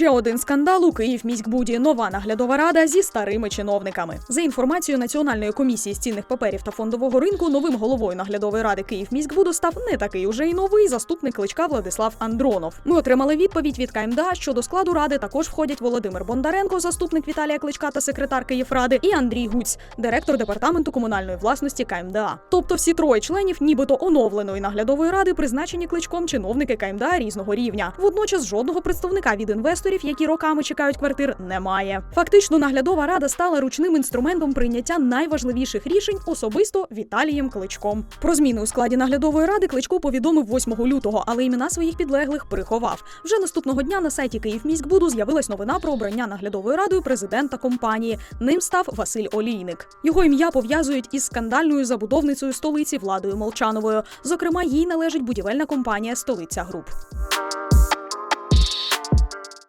Ще один скандал у Київміськбуді. Нова наглядова рада зі старими чиновниками. За інформацією Національної комісії з цінних паперів та фондового ринку, новим головою наглядової ради Київміськбуду став не такий уже й новий заступник кличка Владислав Андронов. Ми отримали відповідь від КМДА, що до складу ради також входять Володимир Бондаренко, заступник Віталія Кличка та секретар Київради, і Андрій Гуць, директор департаменту комунальної власності КМДА. Тобто всі троє членів, нібито оновленої наглядової ради, призначені кличком чиновники КМДА різного рівня. Водночас жодного представника від інвесторів, які роками чекають квартир, немає. Фактично, наглядова рада стала ручним інструментом прийняття найважливіших рішень особисто Віталієм Кличком. Про зміни у складі наглядової ради Кличко повідомив 8 лютого, але імена своїх підлеглих приховав. Вже наступного дня на сайті Київміськбуду з'явилась новина про обрання наглядовою радою президента компанії. Ним став Василь Олійник. Його ім'я пов'язують із скандальною забудовницею столиці Владою Молчановою. Зокрема, їй належить будівельна компанія Столиця Груп.